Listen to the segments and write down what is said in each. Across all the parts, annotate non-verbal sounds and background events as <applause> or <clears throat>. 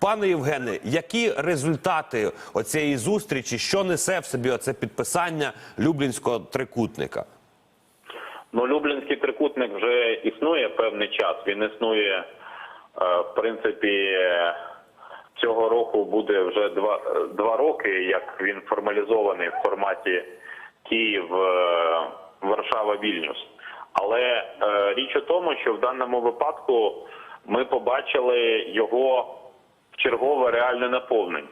Пане Євгене, які результати оцієї зустрічі, що несе в собі оце підписання Люблінського трикутника? Ну, Люблінський трикутник вже існує певний час. Він існує, е, в принципі, цього року буде вже два, два роки, як він формалізований в форматі Київ, е, Варшава, Вільнюс. Але е, річ у тому, що в даному випадку ми побачили його чергове реальне наповнення.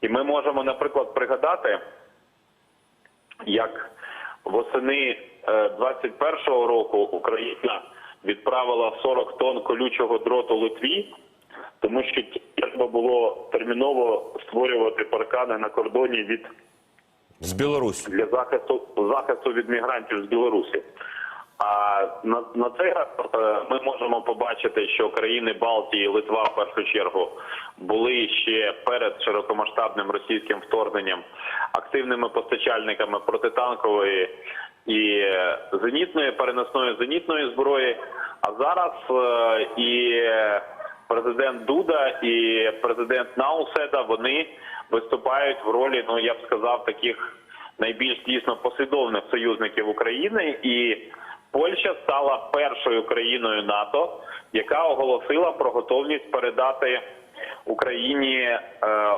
І ми можемо, наприклад, пригадати, як восени е, 21-го року Україна відправила 40 тонн колючого дроту Литві, тому що треба було терміново створювати паркани на кордоні від З Білорусі. для захисту захисту від мігрантів з Білорусі. А на, на цей раз е, ми можемо побачити, що країни Балтії, Литва в першу чергу були ще перед широкомасштабним російським вторгненням активними постачальниками протитанкової і е, зенітної переносної зенітної зброї. А зараз е, і президент Дуда і президент Науседа вони виступають в ролі, ну я б сказав, таких найбільш дійсно послідовних союзників України, і Польща стала першою країною НАТО, яка оголосила про готовність передати Україні е,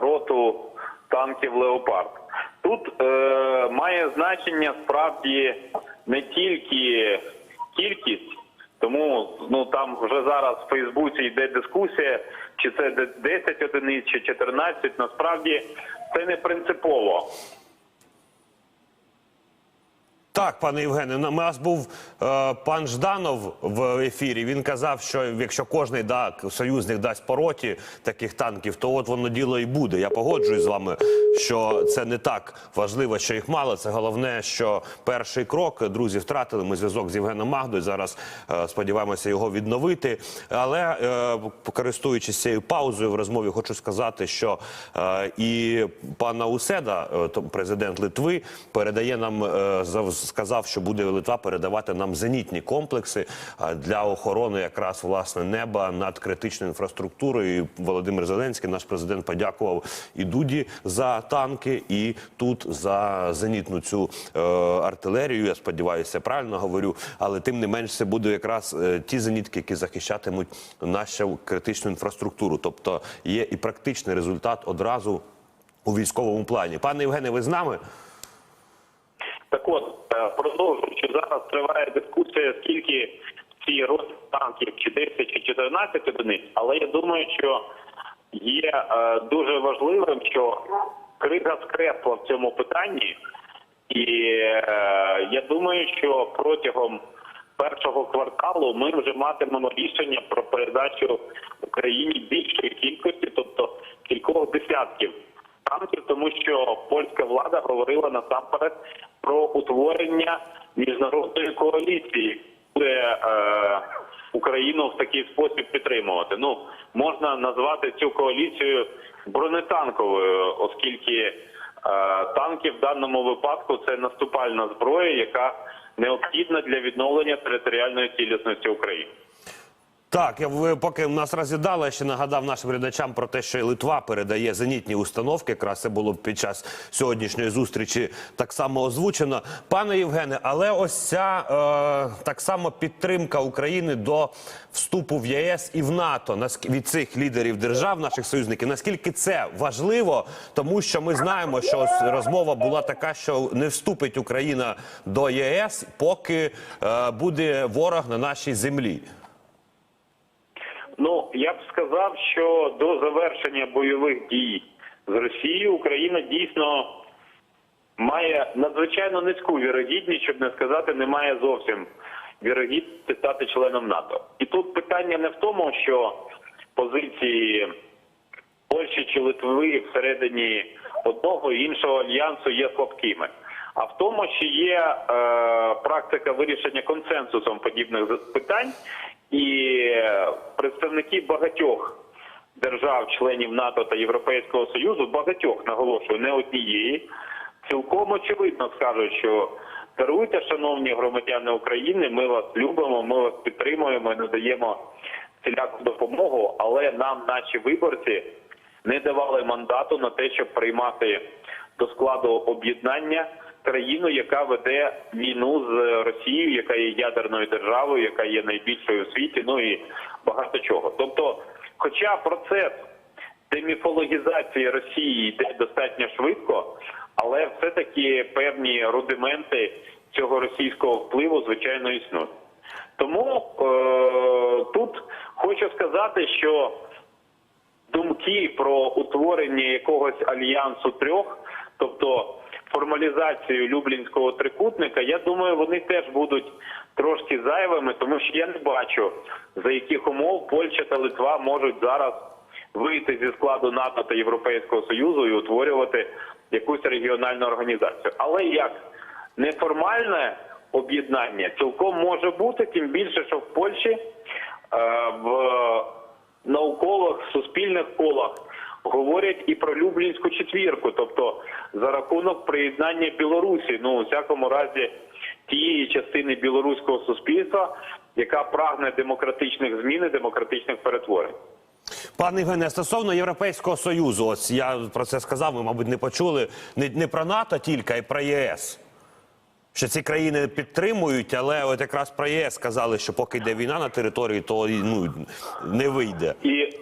роту танків Леопард. Тут е, має значення справді не тільки кількість. Тому ну там вже зараз в Фейсбуці йде дискусія, чи це де- 10 одиниць, чи 14. Насправді це не принципово. Так, пане Євгене, на- у нас був е, пан Жданов в ефірі. Він казав, що якщо кожний да, союзник дасть по роті таких танків, то от воно діло і буде. Я погоджуюсь з вами, що це не так важливо, що їх мало. Це головне, що перший крок друзі втратили. Ми зв'язок з Євгеном Магдою. Зараз е, сподіваємося його відновити. Але е, користуючись цією паузою в розмові, хочу сказати, що е, і пана Уседа, е, президент Литви, передає нам е, зав- сказав, що буде Литва передавати нам зенітні комплекси для охорони якраз власне неба над критичною інфраструктурою. Володимир Зеленський, наш президент, подякував і Дуді за танки, і тут за зенітну цю е, артилерію. Я сподіваюся, правильно говорю. Але тим не менш, це буде якраз е, ті зенітки, які захищатимуть нашу критичну інфраструктуру. Тобто є і практичний результат одразу у військовому плані. Пане Євгене, ви з нами? Так от, е, продовжуючи зараз триває дискусія, скільки ці роти танків, чи 10, чи 14 одиниць, але я думаю, що є е, дуже важливим, що крига скрепла в цьому питанні, і е, я думаю, що протягом першого кварталу ми вже матимемо рішення про передачу Україні більшої кількості, тобто кількох десятків танків, тому що польська влада говорила насамперед про утворення міжнародної коаліції, буде е, Україну в такий спосіб підтримувати. Ну можна назвати цю коаліцію бронетанковою, оскільки е, танки в даному випадку це наступальна зброя, яка необхідна для відновлення територіальної цілісності України. Так, я ви поки нас розглядали, я ще нагадав нашим глядачам про те, що і Литва передає зенітні установки. Якраз це було під час сьогоднішньої зустрічі так само озвучено. Пане Євгене, але ось ця е, так само підтримка України до вступу в ЄС і в НАТО від цих лідерів держав, наших союзників. Наскільки це важливо, тому що ми знаємо, що ось розмова була така, що не вступить Україна до ЄС, поки е, буде ворог на нашій землі. Ну я б сказав, що до завершення бойових дій з Росією Україна дійсно має надзвичайно низьку вірогідність, щоб не сказати, немає зовсім вірогідності стати членом НАТО. І тут питання не в тому, що позиції Польщі чи Литви всередині одного і іншого альянсу є слабкими. А в тому, що є е, практика вирішення консенсусом подібних питань, і представники багатьох держав-членів НАТО та Європейського Союзу, багатьох наголошую, не однієї, цілком очевидно скажуть, що даруйте, шановні громадяни України, ми вас любимо, ми вас підтримуємо і надаємо всіляку допомогу, але нам наші виборці не давали мандату на те, щоб приймати до складу об'єднання країну, яка веде війну з Росією, яка є ядерною державою, яка є найбільшою у світі, ну і багато чого. Тобто, хоча процес деміфологізації Росії йде достатньо швидко, але все-таки певні рудименти цього російського впливу, звичайно, існують. Тому е, тут хочу сказати, що думки про утворення якогось альянсу трьох, тобто формалізацію Люблінського трикутника, я думаю, вони теж будуть трошки зайвими, тому що я не бачу, за яких умов Польща та Литва можуть зараз вийти зі складу НАТО та Європейського Союзу і утворювати якусь регіональну організацію. Але як неформальне об'єднання цілком може бути, тим більше, що в Польщі е, в наукових суспільних колах говорять і про Люблінську четвірку, тобто за рахунок приєднання Білорусі, ну у всякому разі тієї частини білоруського суспільства, яка прагне демократичних змін і демократичних перетворень. Пане Євгене, стосовно Європейського Союзу, ось я про це сказав, ви, мабуть, не почули. Не, не про НАТО тільки, а й про ЄС. Що ці країни підтримують, але от якраз про ЄС сказали, що поки йде війна на території, то ну, не вийде. І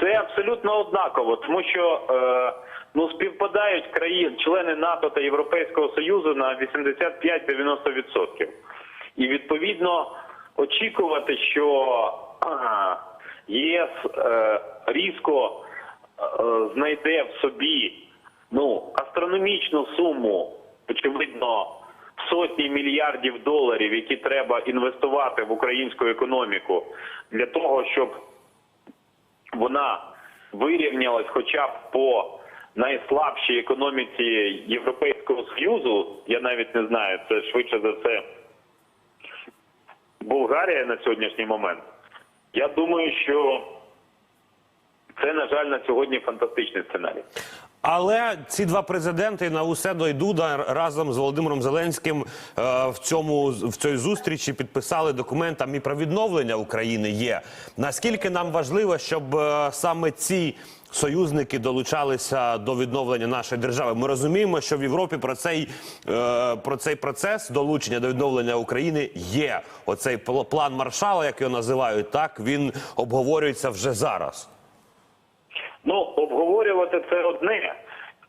це абсолютно однаково, тому що е, ну співпадають країни, члени НАТО та Європейського Союзу на 85-90%. І відповідно очікувати, що а, ЄС е, різко е, знайде в собі ну астрономічну суму, очевидно, сотні мільярдів доларів, які треба інвестувати в українську економіку для того, щоб вона вирівнялась хоча б по найслабшій економіці Європейського Союзу, я навіть не знаю, це швидше за все Болгарія на сьогоднішній момент. Я думаю, що це, на жаль, на сьогодні фантастичний сценарій. Але ці два президенти на усе дойдуда разом з Володимиром Зеленським е, в цьому в цій зустрічі підписали документ там і про відновлення України. Є наскільки нам важливо, щоб е, саме ці союзники долучалися до відновлення нашої держави? Ми розуміємо, що в Європі про цей е, про цей процес долучення до відновлення України є. Оцей пл- план Маршала, як його називають, так він обговорюється вже зараз. Ну, обговорювати це одне.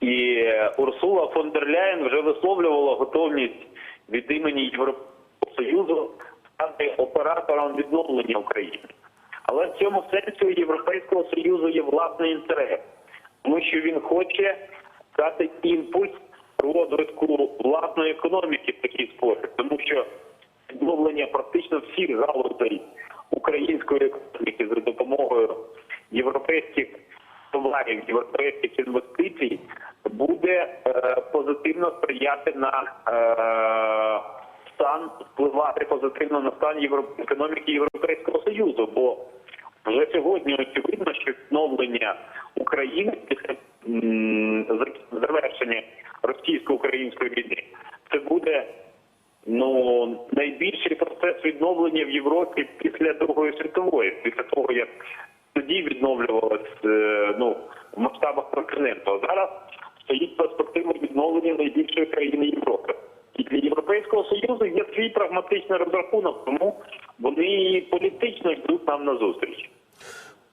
І Урсула фон дер Ляєн вже висловлювала готовність від імені Європейського Союзу стати оператором відновлення України. Але в цьому сенсі Європейського Союзу є власний інтерес, тому що він хоче дати імпульс розвитку власної економіки в такий спосіб, тому що відновлення практично всіх галузей української економіки за допомогою європейських товарів, європейських інвестицій буде е, позитивно сприяти на е, стан, впливати позитивно на стан євро... економіки Європейського Союзу. Бо вже сьогодні очевидно, що відновлення України після завершення російсько-української війни це буде ну найбільший процес відновлення в Європі після Другої світової, після того як тоді відновлювалось е, ну в масштабах континенту. Зараз стоїть перспектива відновлення найбільшої країни Європи. І для Європейського Союзу є свій прагматичний розрахунок, тому вони політично йдуть нам на зустріч.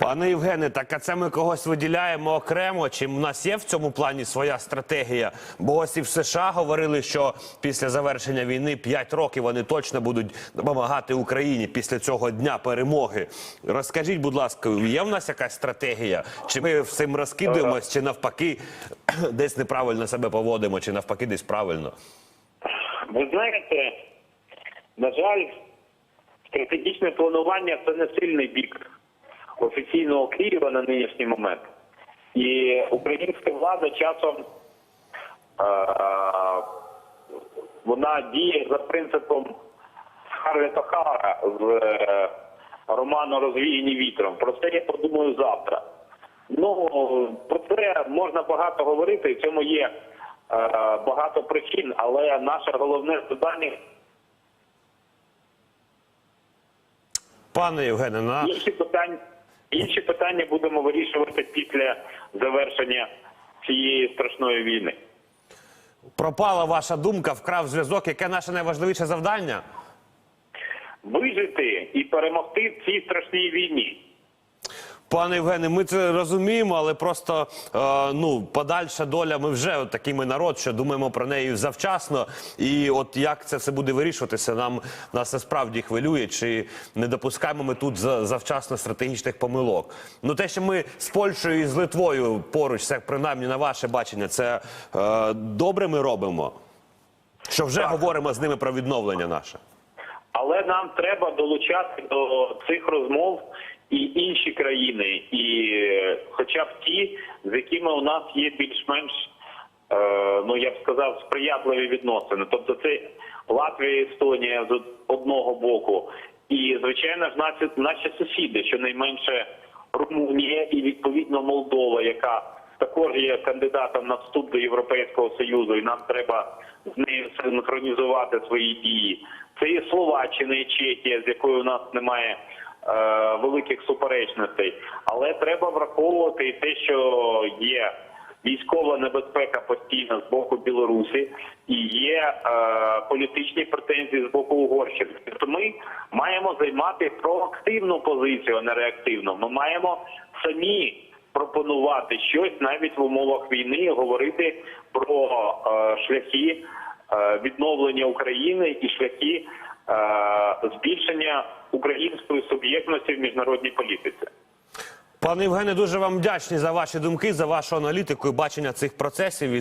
Пане Євгене, так а це ми когось виділяємо окремо? Чи в нас є в цьому плані своя стратегія? Бо ось і в США говорили, що після завершення війни 5 років вони точно будуть допомагати Україні після цього дня перемоги. Розкажіть, будь ласка, є в нас якась стратегія? Чи ми всім розкидуємось, чи навпаки <clears throat> десь неправильно себе поводимо, чи навпаки десь правильно? Ви знаєте, на жаль, стратегічне планування це не сильний бік офіційного Києва на нинішній момент. І українська влада часом е- вона діє за принципом Харлета Хара з е, роману Розвіяні вітром. Про це я подумаю завтра. Ну про це можна багато говорити, і в цьому є е, багато причин, але наше головне завдання Пане Євгене, на Інші питання, інші питання будемо вирішувати після завершення цієї страшної війни. пропала ваша думка, вкрав зв'язок. Яке наше найважливіше завдання? Вижити і перемогти в цій страшній війні. Пане Євгене, ми це розуміємо, але просто е, ну подальша доля. Ми вже от такий ми народ, що думаємо про неї завчасно. І от як це все буде вирішуватися, нам нас насправді хвилює, чи не допускаємо ми тут за- завчасно стратегічних помилок. Ну те, що ми з Польщею і з Литвою поруч, це принаймні на ваше бачення, це е, добре ми робимо. Що вже говоримо з ними про відновлення наше. Але нам треба долучати до цих розмов країни, і хоча б ті, з якими у нас є більш-менш, е, ну я б сказав, сприятливі відносини. Тобто це Латвія, Естонія з одного боку, і звичайно ж наші, наші сусіди, щонайменше Румунія і відповідно Молдова, яка також є кандидатом на вступ до Європейського Союзу, і нам треба з нею синхронізувати свої дії. Це і Словаччина, і Чехія, з якою у нас немає великих суперечностей. Але треба враховувати і те, що є військова небезпека постійно з боку Білорусі і є е, політичні претензії з боку Угорщини. Тобто ми маємо займати проактивну позицію, а не реактивну. Ми маємо самі пропонувати щось навіть в умовах війни, говорити про е, шляхи е, відновлення України і шляхи е, збільшення української суб'єктності в міжнародній політиці. Пане Євгене, дуже вам вдячні за ваші думки, за вашу аналітику і бачення цих процесів.